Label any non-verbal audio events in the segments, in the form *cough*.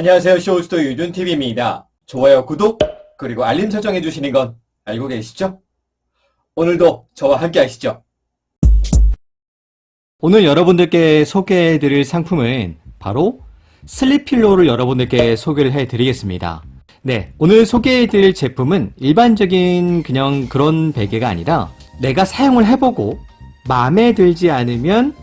안녕하세요. 쇼스토 유준TV입니다. 좋아요, 구독, 그리고 알림 설정 해 주시는 건 알고 계시죠? 오늘도 저와 함께 하시죠. 오늘 여러분들께 소개해드릴 상품은 바로 슬립필로를 여러분들께 소개를 해드리겠습니다. 네, 오늘 소개해드릴 제품은 일반적인 그냥 그런 베개가 아니라 내가 사용을 해보고 마음에 들지 않으면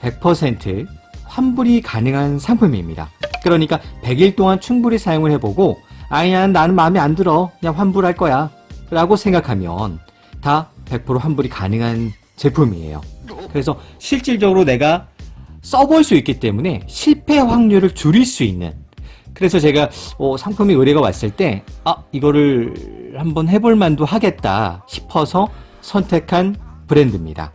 100% 환불이 가능한 상품입니다. 그러니까 100일 동안 충분히 사용을 해보고 아니야 나는 마음에 안 들어 그냥 환불할 거야 라고 생각하면 다 100% 환불이 가능한 제품이에요. 그래서 실질적으로 내가 써볼 수 있기 때문에 실패 확률을 줄일 수 있는 그래서 제가 어, 상품이 의뢰가 왔을 때 아, 이거를 한번 해볼 만도 하겠다 싶어서 선택한 브랜드입니다.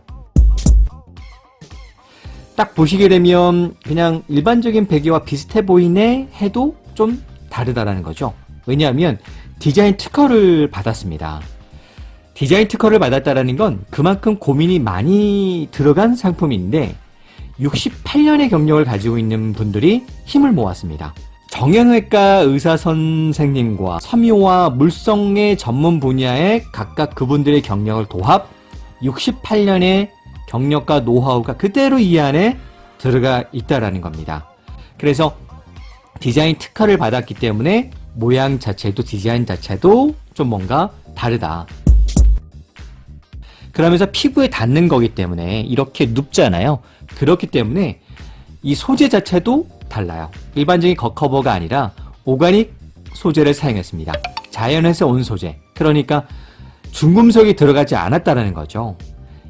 딱 보시게 되면 그냥 일반적인 베개와 비슷해 보이네 해도 좀 다르다라는 거죠. 왜냐하면 디자인 특허를 받았습니다. 디자인 특허를 받았다라는 건 그만큼 고민이 많이 들어간 상품인데 68년의 경력을 가지고 있는 분들이 힘을 모았습니다. 정형외과 의사 선생님과 섬유와 물성의 전문 분야의 각각 그분들의 경력을 도합 68년의 경력과 노하우가 그대로 이 안에 들어가 있다라는 겁니다. 그래서 디자인 특허를 받았기 때문에 모양 자체도 디자인 자체도 좀 뭔가 다르다. 그러면서 피부에 닿는 거기 때문에 이렇게 눕잖아요. 그렇기 때문에 이 소재 자체도 달라요. 일반적인 겉커버가 아니라 오가닉 소재를 사용했습니다. 자연에서 온 소재. 그러니까 중금속이 들어가지 않았다라는 거죠.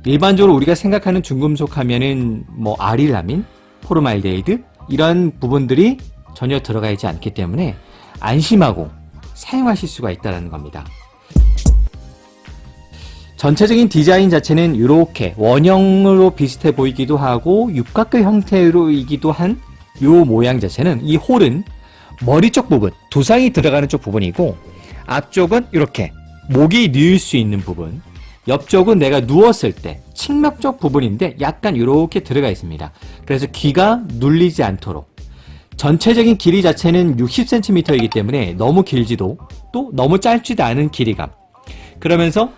일반적으로 우리가 생각하는 중금속 하면은 뭐 아릴라민, 포르말데이드 이런 부분들이 전혀 들어가 있지 않기 때문에 안심하고 사용하실 수가 있다는 겁니다. 전체적인 디자인 자체는 이렇게 원형으로 비슷해 보이기도 하고 육각형 형태로이기도 한 이 모양 자체는 이 홀은 머리 쪽 부분, 두상이 들어가는 쪽 부분이고 앞쪽은 이렇게 목이 누일 수 있는 부분 옆쪽은 내가 누웠을 때 측면 쪽 부분인데 약간 이렇게 들어가 있습니다. 그래서 귀가 눌리지 않도록 전체적인 길이 자체는 60cm이기 때문에 너무 길지도 또 너무 짧지도 않은 길이감. 그러면서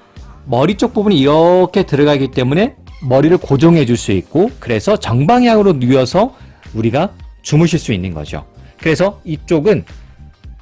머리 쪽 부분이 이렇게 들어가기 때문에 머리를 고정해 줄 수 있고 그래서 정방향으로 누워서 우리가 주무실 수 있는 거죠. 그래서 이쪽은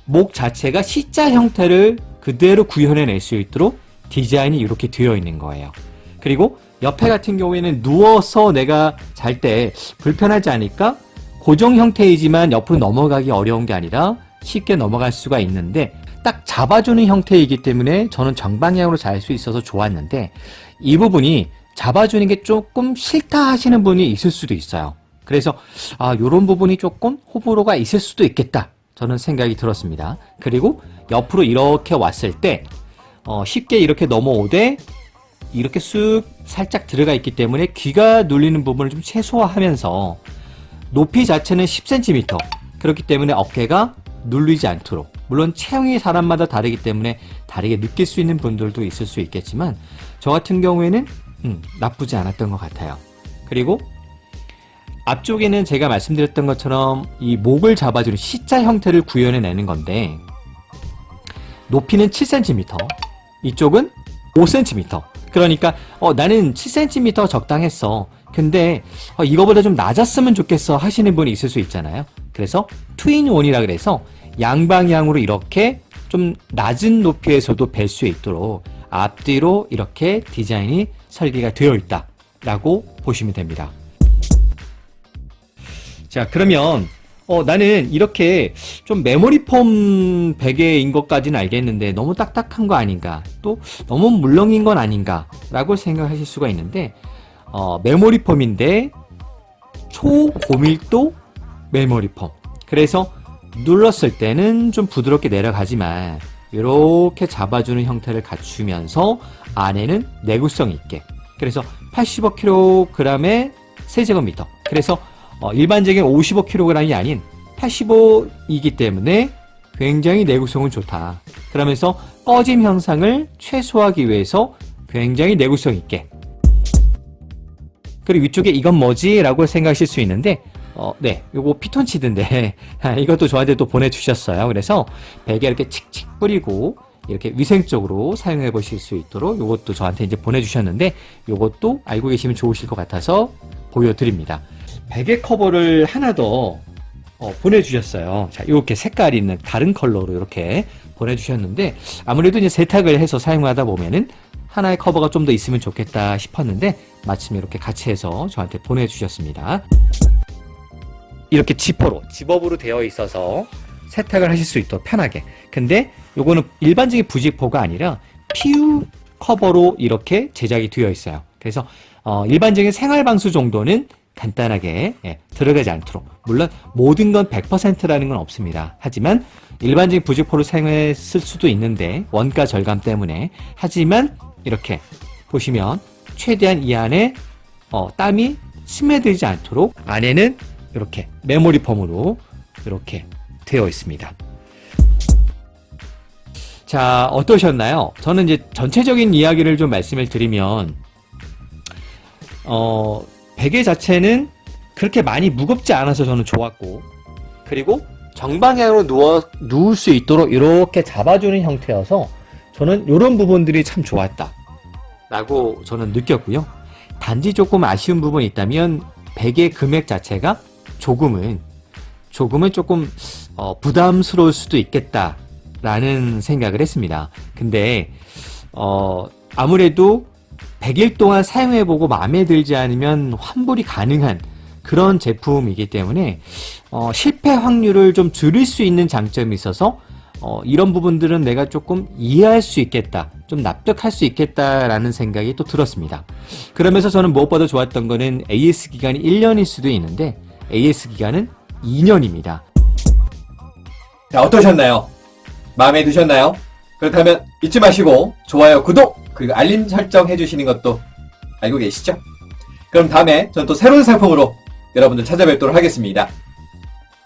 목 자체가 C자 형태를 그대로 구현해 낼 수 있도록 디자인이 이렇게 되어 있는 거예요. 그리고 옆에 같은 경우에는 누워서 내가 잘 때 불편하지 않을까? 고정 형태이지만 옆으로 넘어가기 어려운 게 아니라 쉽게 넘어갈 수가 있는데 딱 잡아주는 형태이기 때문에 저는 정방향으로 잘 수 있어서 좋았는데 이 부분이 잡아주는 게 조금 싫다 하시는 분이 있을 수도 있어요. 그래서 아 요런 부분이 조금 호불호가 있을 수도 있겠다. 저는 생각이 들었습니다. 그리고 옆으로 이렇게 왔을 때 어, 쉽게 이렇게 넘어오되 이렇게 쑥 살짝 들어가 있기 때문에 귀가 눌리는 부분을 좀 최소화하면서 높이 자체는 10cm 그렇기 때문에 어깨가 눌리지 않도록. 물론 체형이 사람마다 다르기 때문에 다르게 느낄 수 있는 분들도 있을 수 있겠지만 저 같은 경우에는 음, 나쁘지 않았던 것 같아요. 그리고 앞쪽에는 제가 말씀드렸던 것처럼 이 목을 잡아주는 C자 형태를 구현해내는 건데 높이는 7cm, 이쪽은 5cm. 그러니까 어, 나는 7cm 적당했어. 근데 어, 이거보다 좀 낮았으면 좋겠어 하시는 분이 있을 수 있잖아요. 그래서 트윈원이라 그래서 양방향으로 이렇게 좀 낮은 높이에서도 뵐 수 있도록 앞뒤로 이렇게 디자인이 설계가 되어 있다 라고 보시면 됩니다. 자, 그러면 어, 나는 이렇게 좀 메모리 폼 베개인 것까지는 알겠는데 너무 딱딱한 거 아닌가? 또 너무 물렁인 건 아닌가? 라고 생각하실 수가 있는데 어, 메모리 폼인데 초고밀도 메모리 폼. 그래서 눌렀을 때는 좀 부드럽게 내려가지만 이렇게 잡아주는 형태를 갖추면서 안에는 내구성 있게 그래서 85kg의 세제곱미터 그래서 어, 일반적인 55kg이 아닌 85이기 때문에 굉장히 내구성은 좋다. 그러면서 꺼짐 현상을 최소화하기 위해서 굉장히 내구성 있게. 그리고 위쪽에 이건 뭐지? 라고 생각하실 수 있는데, 어, 네, 요거 피톤치드인데, *laughs* 이것도 저한테 또 보내주셨어요. 그래서 베개 이렇게 칙칙 뿌리고, 이렇게 위생적으로 사용해 보실 수 있도록 요것도 저한테 이제 보내주셨는데, 요것도 알고 계시면 좋으실 것 같아서 보여드립니다. 베개 커버를 하나 더 어, 보내주셨어요. 자, 이렇게 색깔 있는 다른 컬러로 이렇게 보내주셨는데, 아무래도 이제 세탁을 해서 사용하다 보면은 하나의 커버가 좀 더 있으면 좋겠다 싶었는데, 마침 이렇게 같이 해서 저한테 보내주셨습니다. 이렇게 지퍼로, 집업으로 되어 있어서 세탁을 하실 수 있도록 편하게. 근데 요거는 일반적인 부직포가 아니라 PU 커버로 이렇게 제작이 되어 있어요. 그래서 어, 일반적인 생활 방수 정도는 간단하게 예, 들어가지 않도록 물론 모든 건 100%라는 건 없습니다. 하지만 일반적인 부직포를 사용했을 수도 있는데 원가 절감 때문에 하지만 이렇게 보시면 최대한 이 안에 어, 땀이 스며들지 않도록 안에는 이렇게 메모리 폼으로 이렇게 되어 있습니다. 자, 어떠셨나요? 저는 이제 전체적인 이야기를 좀 말씀을 드리면, 어, 베개 자체는 그렇게 많이 무겁지 않아서 저는 좋았고, 그리고 정방향으로 누워, 누울 수 있도록 이렇게 잡아주는 형태여서 저는 이런 부분들이 참 좋았다. 라고 저는 느꼈고요. 단지 조금 아쉬운 부분이 있다면, 베개 금액 자체가 조금은, 조금은 조금, 어, 부담스러울 수도 있겠다라는 생각을 했습니다. 근데, 어, 아무래도 100일 동안 사용해보고 마음에 들지 않으면 환불이 가능한 그런 제품이기 때문에, 어, 실패 확률을 좀 줄일 수 있는 장점이 있어서, 어, 이런 부분들은 내가 조금 이해할 수 있겠다. 좀 납득할 수 있겠다라는 생각이 또 들었습니다. 그러면서 저는 무엇보다 좋았던 거는 AS 기간이 1년일 수도 있는데, AS 기간은 2년입니다. 자, 어떠셨나요? 마음에 드셨나요? 그렇다면 잊지 마시고 좋아요, 구독, 그리고 알림 설정 해주시는 것도 알고 계시죠? 그럼 다음에 전 또 새로운 상품으로 여러분들 찾아뵙도록 하겠습니다.